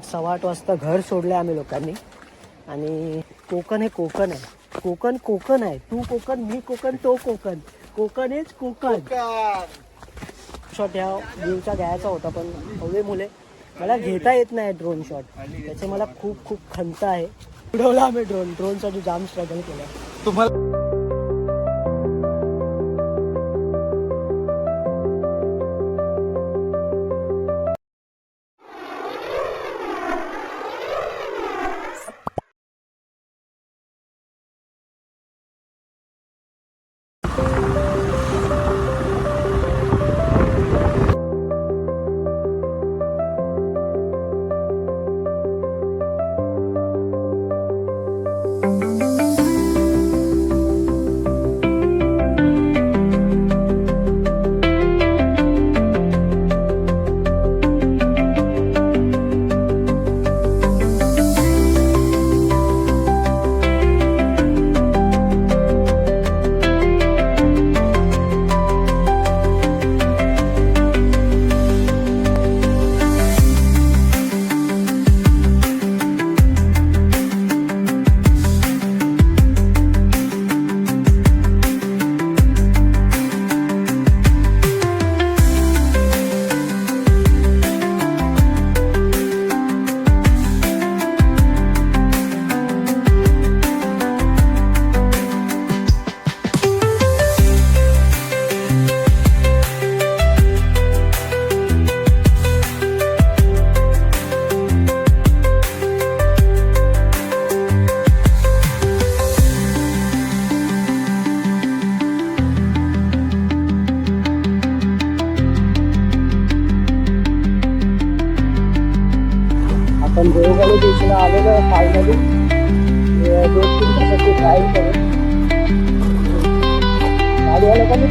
आठ सव्वा आठ वाजता घर सोडलं आम्ही लोकांनी. आणि कोकण हे कोकण आहे. कोकण कोकण आहे. तू कोकण मी कोकण तो कोकण. कोकण हेच कोकण. शॉट ह्या व्ह्यूचा घ्यायचा होता पण हवे मुले. मला घेता येत नाही ड्रोन शॉट त्याचे मला खूप खूप खंत आहे. उडवला आम्ही ड्रोन ड्रोनसाठी जाम स्ट्रगल केलं. तुम्हाला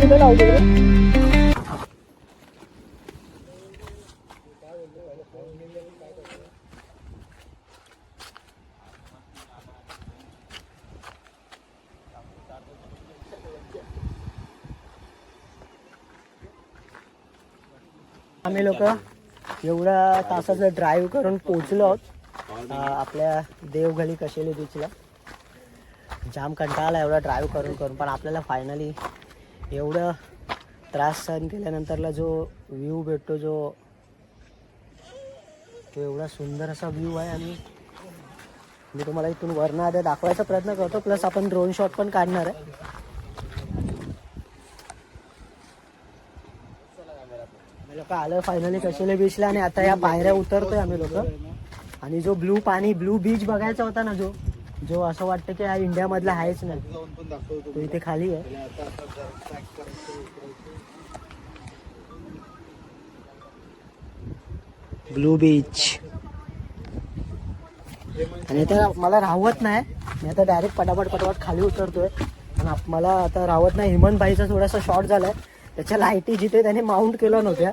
कुठे लावली आम्ही लोक एवढ्या तासाचं ड्राईव्ह करून पोचलो आहोत. आपल्या देवगली कशेली बीचला जाम कंटाळा एवढा ड्राईव्ह करून करून पण आपल्याला फायनली एवढं त्रास सहन केल्यानंतरला जो व्ह्यू भेटतो जो तो एवढा सुंदर असा व्ह्यू आहे आणि मी तुम्हाला इथून वरनं आधी दाखवायचा प्रयत्न करतो. प्लस आपण ड्रोन शॉट पण काढणार आहे. लोक आलं फायनली कशेले बीचला आणि आता या पायऱ्या उतरतोय आम्ही लोक. आणि जो ब्लू पाणी ब्लू बीच बघायचा होता ना जो जो असं वाटतं की हा इंडियामधला आहेच नाही. तो इथे खाली आहे. Blue beach. आणि आता मला राहवत नाही. मी आता डायरेक्ट पटापट पटापट खाली उतरतोय. आणि आप- मला आता राहत नाही. हेमंतभाईचा थोडासा शॉर्ट झालाय. त्याच्या लाईटी जिथे त्याने माउंट केल्या नव्हत्या.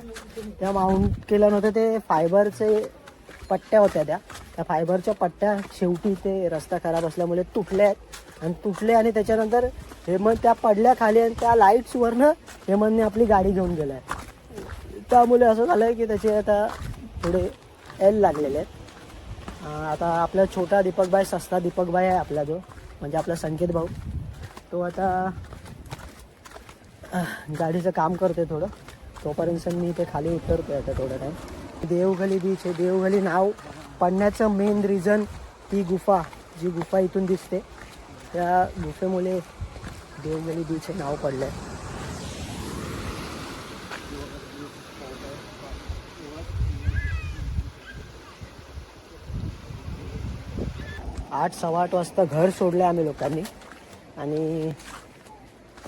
त्या माउंट केल्या नव्हत्या ते फायबरचे पट्ट्या होत्या त्या. त्या फायबरच्या पट्ट्या शेवटी ते रस्ता खराब असल्यामुळे तुटल्या आहेत. आणि तुटले आणि त्याच्यानंतर हेमंत त्या पडल्या खाली आणि त्या लाईट्सवरनं हेमंतने आपली गाडी घेऊन गेलाय. त्यामुळे असं झालं आहे की त्याचे आता थोडे एल लागलेले आहेत. आता आपला छोटा दीपकबाई सस्ता दीपकबाई आहे आपला जो म्हणजे आपला संकेत भाऊ. तो आता गाडीचं काम करते थोडं. तोपर्यंत मी ते खाली उतरतोय आता थोडा टाईम देवगली बीच आहे. देवगली नाव पडण्याचं मेन रिझन ती गुफा जी गुफा इथून दिसते. त्या गुफेमुळे देवगली बीच हे नाव पडलं आहे आठ सव्वा आठ वाजता घर सोडलं आम्ही लोकांनी. आणि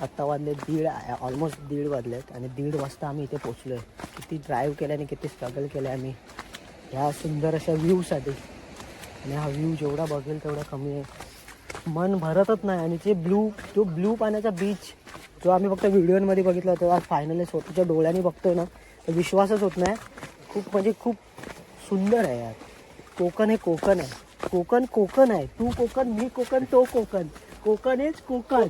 आत्ता वाजले दीड ऑलमोस्ट दीड वाजलेत. आणि दीड वाजता आम्ही इथे पोचलो आहे किती ड्राईव्ह केल्याने किती स्ट्रगल केलं आहे आम्ही. ह्या सुंदर अशा व्ह्यूसाठी आणि हा व्ह्यू जेवढा बघेल तेवढा कमी आहे. मन भरतच नाही. आणि ते ब्लू जो ब्लू पाण्याचा बीच जो आम्ही फक्त व्हिडिओमध्ये बघितला होता आज फायनली स्वतःच्या डोळ्यांनी बघतोय ना तर विश्वासच होत नाही. खूप म्हणजे खूप सुंदर आहे यार. कोकण हे कोकण आहे. कोकण कोकण आहे. तू कोकण मी कोकण तो कोकण. कोकण हेच कोकण.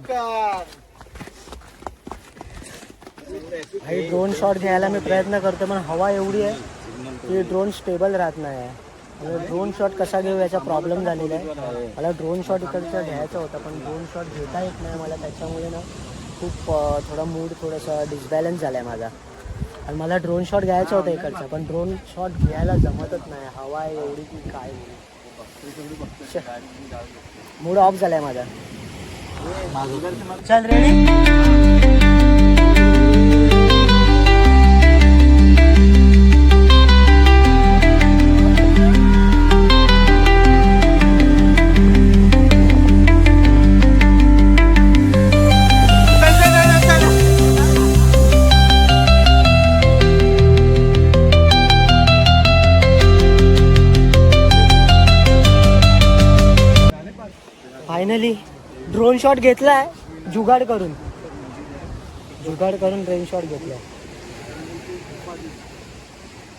काही ड्रोन शॉट घ्यायला मी प्रयत्न करतो पण हवा एवढी आहे. की ड्रोन स्टेबल राहत नाही. आहे ड्रोन शॉट कसा घेऊ याचा प्रॉब्लेम झालेला आहे. मला ड्रोन शॉट इकडचा घ्यायचा होता पण ड्रोन शॉट घेता येत नाही मला. त्याच्यामुळे ना खूप थोडा मूड थोडासा डिसबॅलन्स झाला आहे माझा. आणि मला ड्रोन शॉट घ्यायचा होता इकडचा पण ड्रोन शॉट घ्यायला जमतच नाही. हवा आहे एवढी की काय? मूड ऑफ झाला आहे माझा. चल रेडी शॉट घेतलाय जुगाड करून. जुगाड करून ड्रोन शॉट घेतलाय.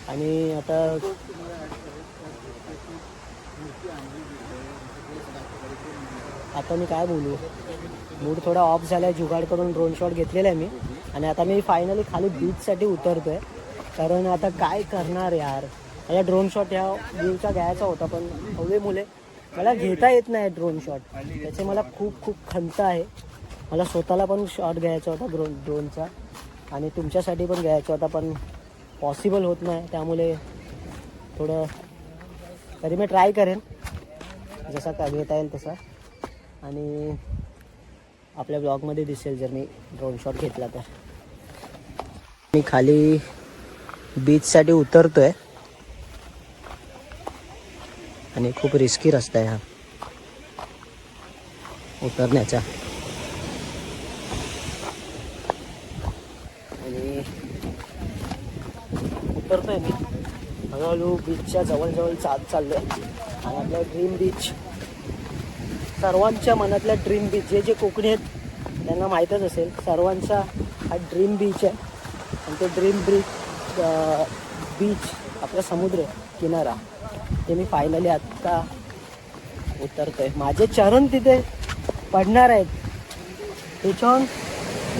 आणि आता आता मी काय बोलू? मूड थोडा ऑफ झाला आहे जुगाड करून ड्रोन शॉट घेतलेला आहे मी. आणि आता मी फायनली खाली बीचसाठी उतरतोय. कारण आता काय करणार यार? या ड्रोन शॉट ह्या व्ह्यूचा घ्यायचा होता पण हवे मुले. मला घेता येत नाही ड्रोन शॉट त्याचे मला खूप खूप खंत आहे. मला स्वतःला पण शॉट घ्यायचा होता ड्रोन ड्रोनचा आणि तुमच्यासाठी पण घ्यायचा होता पण पॉसिबल होत नाही. त्यामुळे थोडं तरी मी ट्राय करेन. जसा का घेता येईल तसा. आणि आपल्या ब्लॉगमध्ये दिसेल जर मी ड्रोन शॉट घेतला तर. मी खाली बीचसाठी उतरतो आहे आणि खूप रिस्की रस्ता आहे हा. उतरण्याचा. आणि उतरतोय मी. हळूहळू बीचच्या जवळजवळ चालत चाललोय. आणि आपलं ड्रीम बीच सर्वांच्या मनातल्या ड्रीम बीच जे जे कोकणी आहेत त्यांना माहीतच असेल. सर्वांचा हा ड्रीम बीच आहे. आणि ते ड्रीम बीच बीच आपला समुद्र किनारा. ते मी फायनली आत्ता उतरतोय. माझे चरण तिथे पडणार आहेत. त्याच्याहून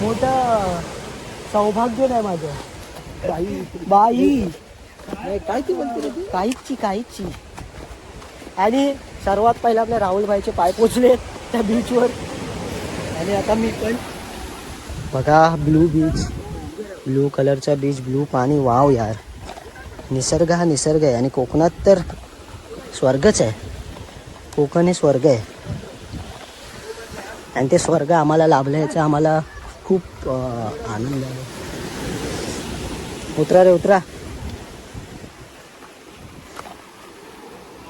मोठं सौभाग्य नाही माझं. बाई बाई. काय ती बोलते? काहीची काहीची. आणि सर्वात पहिले आपल्या राहुलभाईचे पाय पोचले त्या बीचवर आणि आता मी पण. बघा ब्लू बीच ब्लू कलरचा बीच ब्लू पाणी. वाव यार. निसर्ग हा निसर्ग आहे आणि कोकणात तर स्वर्गच आहे. कोकण हे स्वर्ग आहे. आणि ते स्वर्ग आम्हाला लाभलं याचा आम्हाला खूप आनंद आहे. उतरा रे उतरा.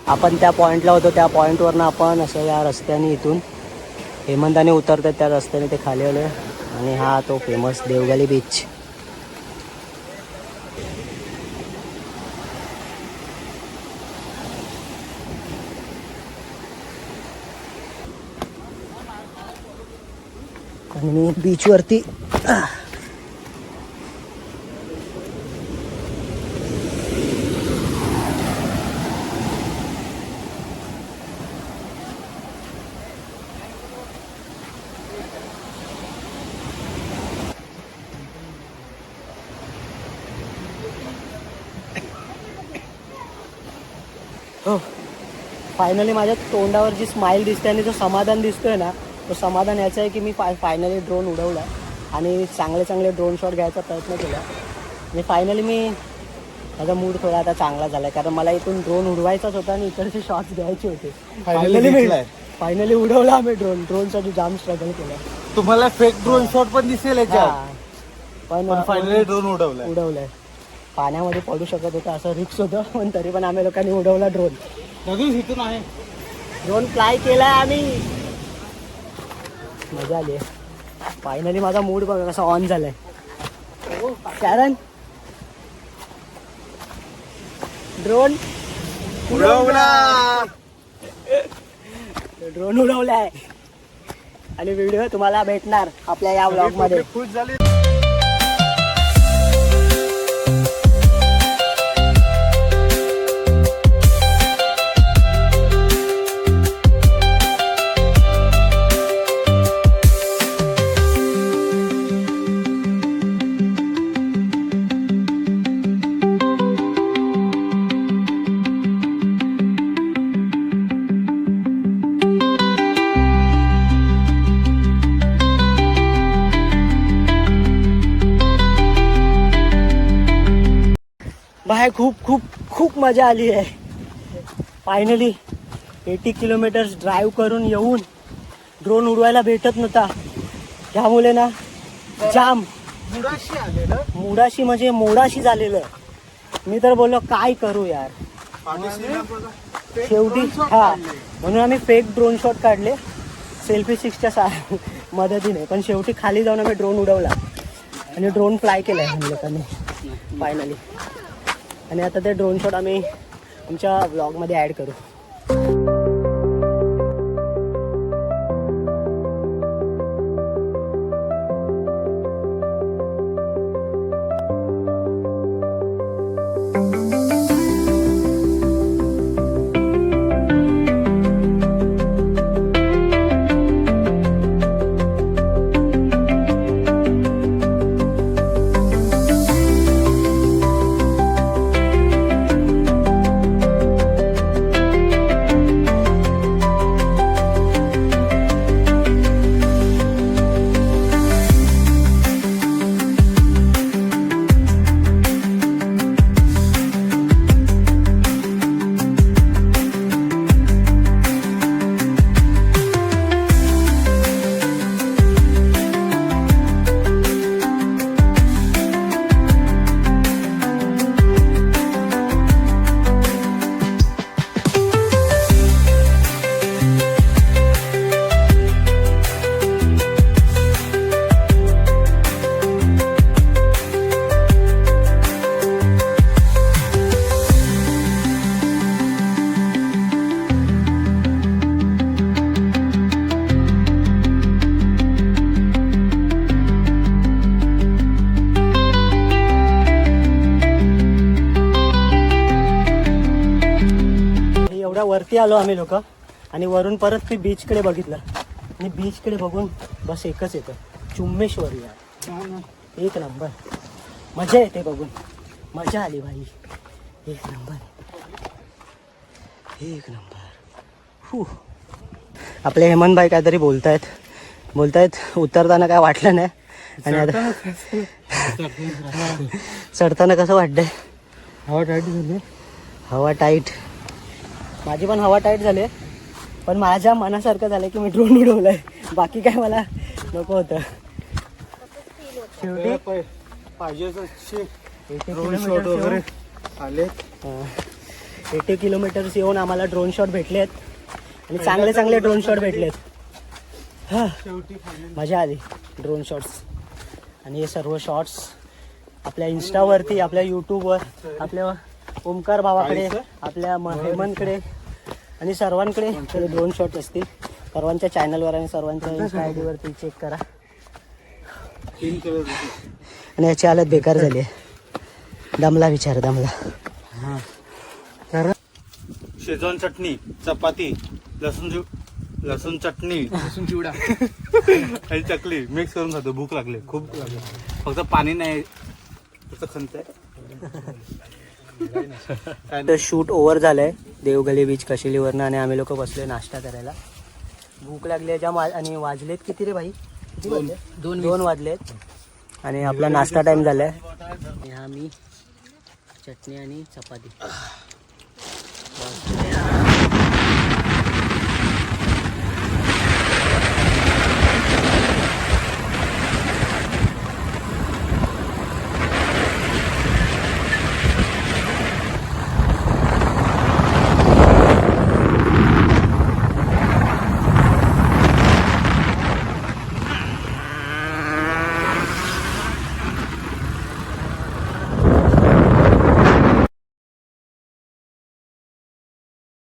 आपण त्या पॉईंटला होतो. त्या पॉईंटवरनं आपण असं या रस्त्याने इथून हेमंताने उतरतात त्या रस्त्याने ते खाली आले आणि हा तो फेमस देवगाली बीच आणि मी बीचवरती हो फायनली माझ्या तोंडावर जी स्माईल दिसते आणि जो समाधान दिसतोय ना तो समाधान याचं आहे की मी फाय फायनली ड्रोन उडवला आणि चांगले चांगले ड्रोन शॉट घ्यायचा प्रयत्न केला. आणि फायनली मी माझा मूड थोडा आता चांगला झाला आहे कारण मला इथून ड्रोन उडवायचाच होता आणि इकडचे शॉट्स घ्यायचे होते. Finally मी घेतलाय. फायनली उडवला आम्ही ड्रोन ड्रोनसाठी जाम स्ट्रगल केला. तुम्हाला फेक ड्रोन शॉट पण दिसेल हा. पण फायनली ड्रोन उडवलाय. उडवलंय. पाण्यामध्ये पडू शकत होतं असं रिक्स होतं पण तरी पण आम्ही लोकांनी उडवला ड्रोन इथून आहे. ड्रोन फ्लाय केलाय आम्ही. मजा आली. फायनली माझा मूड बघा कसा ऑन झालाय. कारण ड्रोन उडवला! ड्रोन उडवलाय. आणि व्हिडिओ तुम्हाला भेटणार आपल्या या ब्लॉगमध्ये. खुश झाली. बाहेर खूप खूप खूप मजा आली आहे. फायनली एटी किलोमीटर्स ड्राईव्ह करून येऊन ड्रोन उडवायला भेटत नव्हता. त्यामुळे ना जाम मुडाशी आलेलं? मुडाशी म्हणजे मोडाशी झालेलं. मी तर बोललो काय करू यार? शेवटी हा म्हणून आम्ही फेक ड्रोन शॉट काढले. सेल्फी सिक्सच्या सा मदतीने. पण शेवटी खाली जाऊन आम्ही ड्रोन उडवला. आणि ड्रोन फ्लाय केलाय आम्ही लोकांनी. फायनली आणि आता ते ड्रोन शॉट आम्ही आमच्या ब्लॉगमध्ये ॲड करू. एवढ्या वरती आलो आम्ही लोक. आणि वरून परत ते बीचकडे बघितलं. आणि बीचकडे बघून बस एकच येतं. चुम्मेश्वरी यार. एक नंबर मजा येते बघून. मजा आली भाई एक नंबर एक नंबर हू आपले हेमंत भाई काहीतरी बोलतायत. बोलतायत उतरताना काय वाटलं नाही. आणि आता चढताना कसं वाटतंय? हवा टाईट झाली. हवा टाईट माझी पण हवा टाईट झाली पण माझ्या मनासारखं झालं की मी ड्रोन उडवलंय. बाकी काय मला नको होतं. शेवटी पाहिजे आले. एटी किलोमीटर्स येऊन आम्हाला ड्रोन शॉट भेटलेत. आणि चांगले चांगले ड्रोन शॉट भेटलेत. हा. मजा आली ड्रोन शॉट्स आणि हे सर्व शॉट्स आपल्या इन्स्टावरती आपल्या यूट्यूबवर आपल्या ओमकार भावाकडे आपल्या हेमंतकडे आणि सर्वांकडे ड्रोन शॉट असतील. सर्वांच्या चॅनलवर आणि सर्वांच्या इन्स्टा आय डीवरती चेक करा. आणि याची हालत बेकार झाली आहे. दमला विचार दमला. शेजवान चटणी चपाती लसूण लसूण चटणी. लसूण चिवडा. आणि चकली. मिक्स करून खातो. भूक लागली. खूप लागली. फक्त पाणी नाही. फक्त खंत तर शूट ओव्हर झालंय. देवगली बीच कशिलीवरनं आणि आम्ही लोक बसलोय नाश्ता करायला. भूक लागली वा- आणि वाजलेत किती रे भाई? दोन. दोन वाजलेत. आणि आपला नाश्ता टाइम झालाय. आणि हा मी चटणी आणि चपाती.